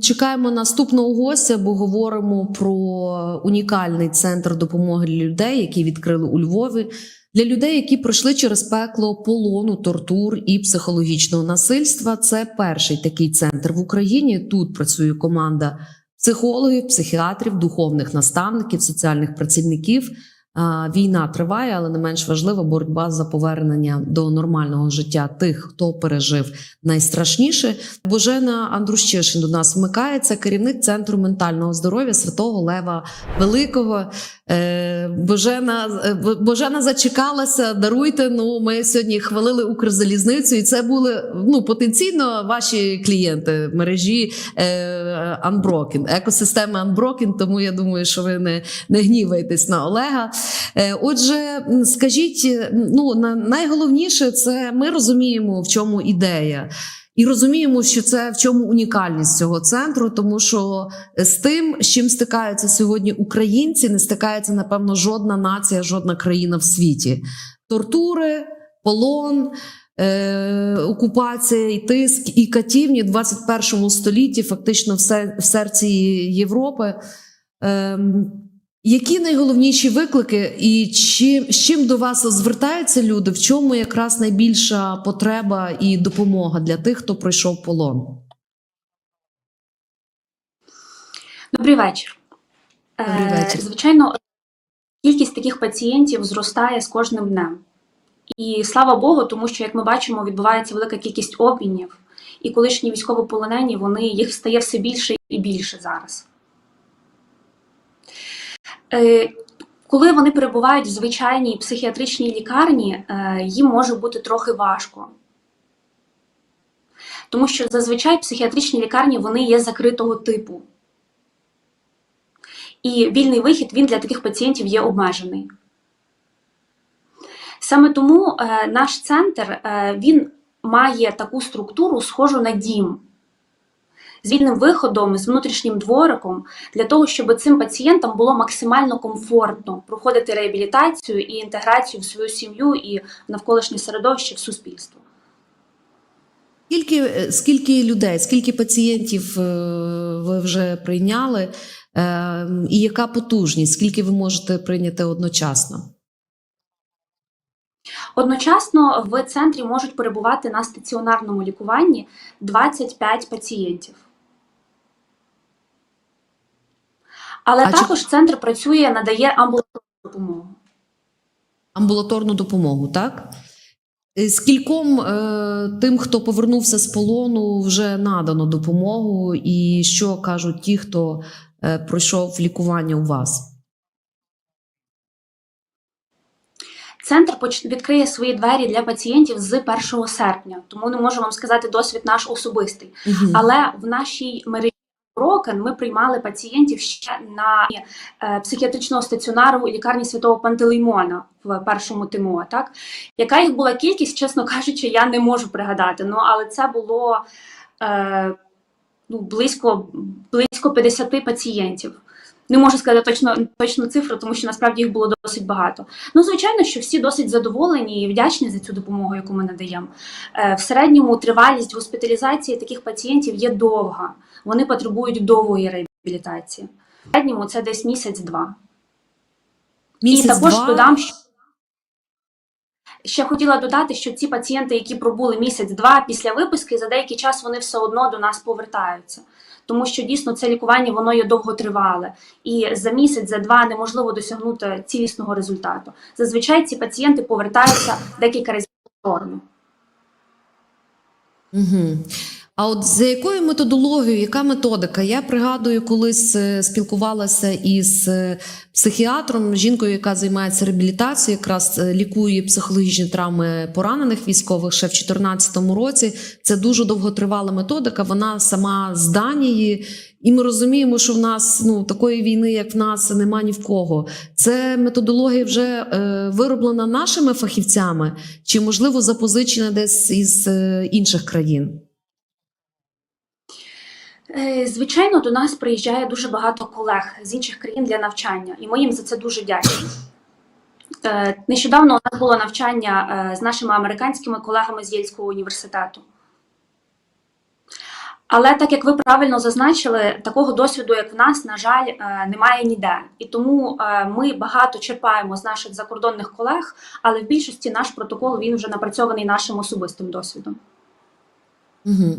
Чекаємо наступного гостя, бо говоримо про унікальний центр допомоги для людей, який відкрили у Львові. Для людей, які пройшли через пекло полону, тортур і психологічного насильства. Це перший такий центр в Україні. Тут працює команда психологів, психіатрів, духовних наставників, соціальних працівників. Війна триває, але не менш важлива боротьба за повернення до нормального життя тих, хто пережив найстрашніше. Божена Андрущишин до нас вмикається, керівник центру ментального здоров'я святого Лева Великого. Е, Божена, е, Божена зачекалася. Даруйте. Ну, ми сьогодні хвалили Укрзалізницю, і це були ну потенційно ваші клієнти мережі е, Unbroken, екосистеми Unbroken, Тому я думаю, що ви не, не гніваєтесь на Олега. Отже, скажіть, ну на- найголовніше це ми розуміємо, в чому ідея. І розуміємо, що це в чому унікальність цього центру, тому що з тим, з чим стикаються сьогодні українці, не стикається, напевно, жодна нація, жодна країна в світі. Тортури, полон, е, окупація і тиск, і катівні в 21 столітті, фактично в, в серці Європи. Ем, які найголовніші виклики, і чим, з чим до вас звертаються люди? В чому якраз найбільша потреба і допомога для тих, хто пройшов полон? Добрий вечір. Добрий Е. Звичайно, кількість таких пацієнтів зростає з кожним днем. І слава Богу, тому що, як ми бачимо, відбувається велика кількість обмінів, і колишні військовополонені, вони їх стає все більше і більше зараз. Е, Коли вони перебувають в звичайній психіатричній лікарні, е, їм може бути трохи важко. Тому що зазвичай психіатричні лікарні вони є закритого типу. І вільний вихід він для таких пацієнтів є обмежений. Саме тому е, наш центр він має таку структуру, схожу на дім, з вільним виходом, з внутрішнім двориком, для того, щоб цим пацієнтам було максимально комфортно проходити реабілітацію і інтеграцію в свою сім'ю і в навколишнє середовище в суспільство. Скільки, е, скільки людей, скільки пацієнтів е, ви вже прийняли, е, і яка потужність? Скільки ви можете прийняти одночасно? Одночасно в центрі можуть перебувати на стаціонарному лікуванні 25 пацієнтів. Але А чи- також центр працює, надає амбулаторну допомогу. Амбулаторну допомогу, так? Е, Скільком е, тим, хто повернувся з полону, вже надано допомогу, і що кажуть ті, хто е, пройшов лікування у вас? Центр відкриє свої двері для пацієнтів з 1 серпня, тому не можу вам сказати досвід наш особистий. Мгм. Але в нашій мережі Рокен ми приймали пацієнтів ще на е, психіатричного стаціонару лікарні святого Пантелеймона в першому ТМО, так яка їх була кількість, чесно кажучи, я не можу пригадати. Ну але це було е, ну, близько, близько 50 пацієнтів. Не можу сказати точно точну цифру, тому що насправді їх було досить багато. Ну, звичайно, що всі досить задоволені і вдячні за цю допомогу, яку ми надаємо. Е, В середньому тривалість госпіталізації таких пацієнтів є довга. Вони потребують довгої реабілітації. В середньому це десь місяць-два. і також додам, що ще хотіла додати, що ці пацієнти, які пробули місяць-два після виписки, за деякий час вони все одно до нас повертаються. Тому що дійсно це лікування воно є довготривале, і за місяць, за два неможливо досягнути цілісного результату. Зазвичай ці пацієнти повертаються декілька разів. Угу. А от за якою методологією, яка методика? Я пригадую, колись е, спілкувалася із е, психіатром, жінкою, яка займається реабілітацією, якраз е, лікує психологічні травми поранених військових ще в 2014 році. Це дуже довготривала методика. Вона сама з Данії, і ми розуміємо, що в нас ну такої війни, як в нас, нема ні в кого. Це методологія вже е, вироблена нашими фахівцями, чи можливо запозичена десь із е, інших країн? Е, Звичайно, до нас приїжджає дуже багато колег з інших країн для навчання, і ми їм за це дуже вдячні. Е, Нещодавно у нас було навчання е, з нашими американськими колегами з Єльського університету. Але так як ви правильно зазначили, такого досвіду, як в нас, на жаль, немає ніде. І тому ми багато черпаємо з наших закордонних колег, але в більшості наш протокол він вже напрацьований нашим особистим досвідом. Угу.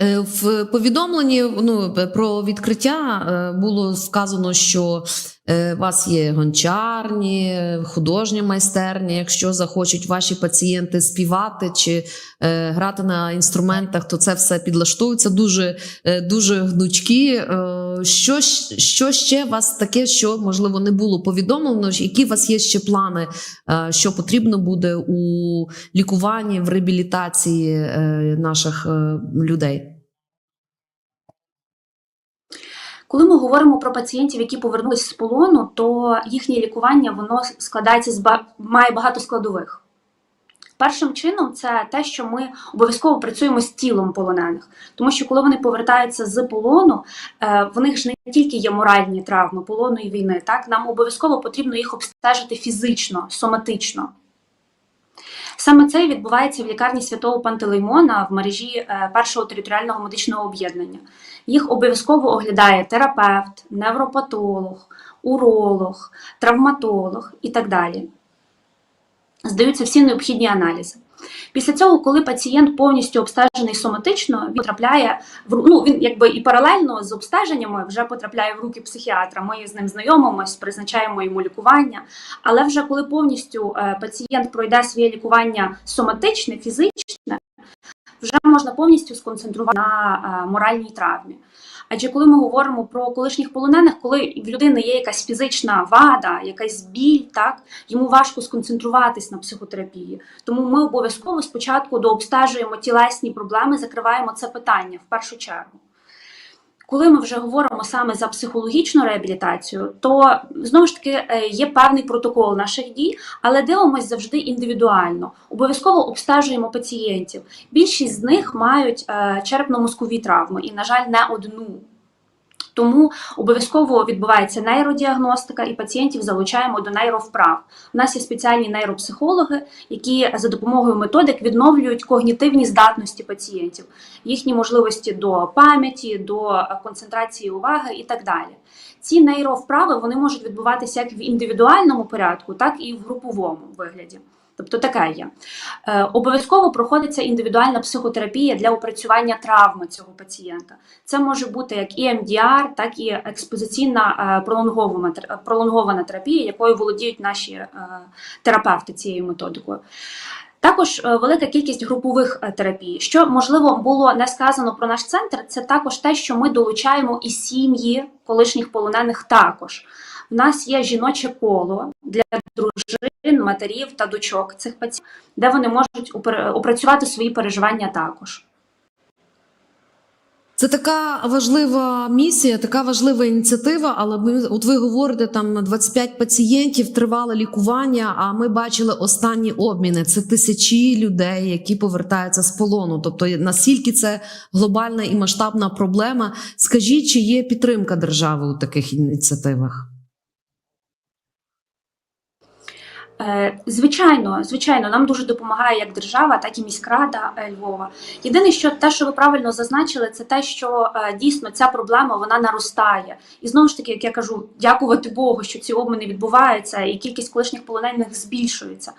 В повідомленні ну, про відкриття е, було сказано, що е, у вас є гончарні, художня майстерня. Якщо захочуть ваші пацієнти співати чи е, грати на інструментах, то це все підлаштується дуже, е, дуже гнучкі. Е, Що, що ще у вас таке, що можливо не було повідомлено? Які у вас є ще плани, е, що потрібно буде у лікуванні, в реабілітації е, наших е, людей? Коли ми говоримо про пацієнтів, які повернулись з полону, то їхнє лікування воно складається з має багато складових. Першим чином, це те, що ми обов'язково працюємо з тілом полонених, тому що коли вони повертаються з полону, е, в них ж не тільки є моральні травми полону і війни, так нам обов'язково потрібно їх обстежити фізично, соматично. Саме це відбувається в лікарні святого Пантелеймона в мережі е, першого територіального медичного об'єднання. Їх обов'язково оглядає терапевт, невропатолог, уролог, травматолог і так далі. Здаються всі необхідні аналізи. Після цього, коли пацієнт повністю обстежений соматично, він потрапляє в ну, він якби і паралельно з обстеженнями вже потрапляє в руки психіатра. Ми з ним знайомимось, призначаємо йому лікування. Але вже коли повністю е, пацієнт пройде своє лікування соматичне, фізичне, вже можна повністю сконцентрувати на е, моральній травмі. Адже коли ми говоримо про колишніх полонених, коли в людини є якась фізична вада, якась біль, так йому важко сконцентруватись на психотерапії. Тому ми обов'язково спочатку дообстежуємо тілесні проблеми, закриваємо це питання в першу чергу. Коли ми вже говоримо саме за психологічну реабілітацію, то знову ж таки е, є певний протокол наших дій, але дивимося завжди індивідуально. Обов'язково обстежуємо пацієнтів. Більшість з них мають е, черепно-мозкові травми і, на жаль, не одну. Тому обов'язково відбувається нейродіагностика, і пацієнтів залучаємо до нейровправ. У нас є спеціальні нейропсихологи, які за допомогою методик відновлюють когнітивні здатності пацієнтів, їхні можливості до пам'яті, до концентрації уваги і так далі. Ці нейровправи вони можуть відбуватися як в індивідуальному порядку, так і в груповому вигляді. Тобто таке є. Е, обов'язково проходиться індивідуальна психотерапія для опрацювання травми цього пацієнта. Це може бути як і МДР, так і експозиційна е, пролонгована, пролонгована терапія, якою володіють наші е, терапевти цією методикою. Також е, велика кількість групових е, терапій. Що можливо було не сказано про наш центр, це також те, що ми долучаємо і сім'ї колишніх полонених також. У нас є жіноче коло для дружин, матерів та дочок цих пацієнтів, де вони можуть опрацювати свої переживання також. Це така важлива місія, така важлива ініціатива. Але ми, от ви говорите, там 25 пацієнтів тривало лікування. А ми бачили останні обміни. Це тисячі людей, які повертаються з полону. Тобто, наскільки це глобальна і масштабна проблема. Скажіть, чи є підтримка держави у таких ініціативах? Е, Звичайно, звичайно, нам дуже допомагає як держава, так і міськрада е, Львова. Єдине, що те, що ви правильно зазначили, це те, що е, дійсно ця проблема вона наростає. І знову ж таки, як я кажу, дякувати Богу, що ці обміни відбуваються, і кількість колишніх полонених збільшується.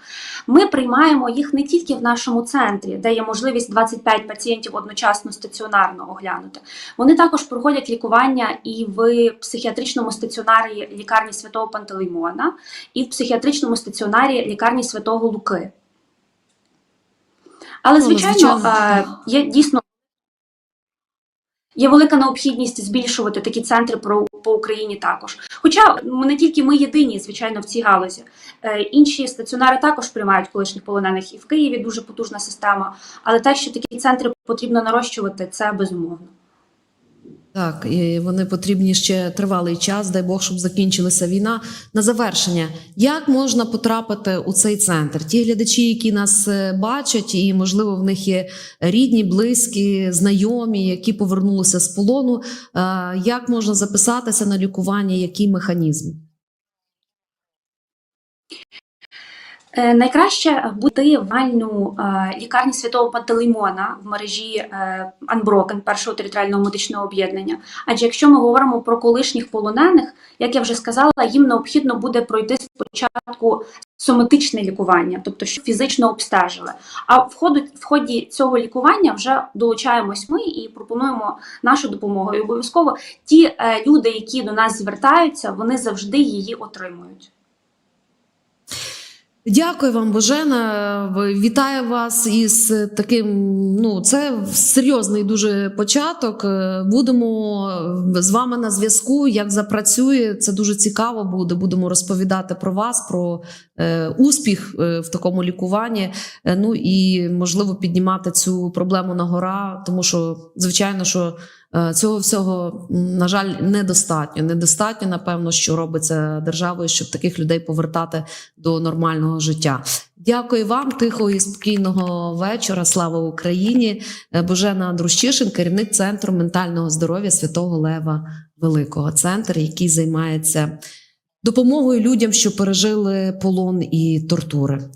Ми приймаємо їх не тільки в нашому центрі, де є можливість 25 пацієнтів одночасно стаціонарно оглянути. Вони також проходять лікування і в психіатричному стаціонарі лікарні святого Пантелеймона, і в психіатричному стаціонарі лікарні Святого Луки. Але, Ну, звичайно, є дійсно є велика необхідність збільшувати такі центри про- по Україні також. Хоча не тільки ми єдині, звичайно, в цій галузі. Е, Інші стаціонари також приймають колишніх полонених і в Києві дуже потужна система. Але те, що такі центри потрібно нарощувати, це безумовно. Так, і вони потрібні ще тривалий час. Дай Бог, щоб закінчилася війна. На завершення, як можна потрапити у цей центр? Ті глядачі, які нас е, бачать, і можливо в них є рідні, близькі, знайомі, які повернулися з полону. е, Як можна записатися на лікування? Який механізм? Найкраще бути в вальну е, лікарні святого Пантелеймона в мережі е, Unbroken, першого територіального медичного об'єднання. Адже якщо ми говоримо про колишніх полонених, як я вже сказала, їм необхідно буде пройти спочатку соматичне лікування, тобто щоб фізично обстежили. А в ході, в ході цього лікування вже долучаємось ми і пропонуємо нашу допомогу. І обов'язково ті е, люди, які до нас звертаються, вони завжди її отримують. Дякую вам, Божена. Вітаю вас із таким. Ну, це серйозний дуже початок. Е, Будемо з вами на зв'язку. Як запрацює, це дуже цікаво буде. Будемо розповідати про вас, про е, успіх е, в такому лікуванні. Е, ну і можливо піднімати цю проблему на гора, тому що звичайно, що е, цього всього на жаль недостатньо. Недостатньо, напевно, що робиться державою, щоб таких людей повертати до нормального життя. Дякую вам, тихого і спокійного вечора. Слава Україні! Е, Божена Андрущишин, керівник центру ментального здоров'я Святого Лева Великого, центр, який займається допомогою людям, що пережили полон і тортури.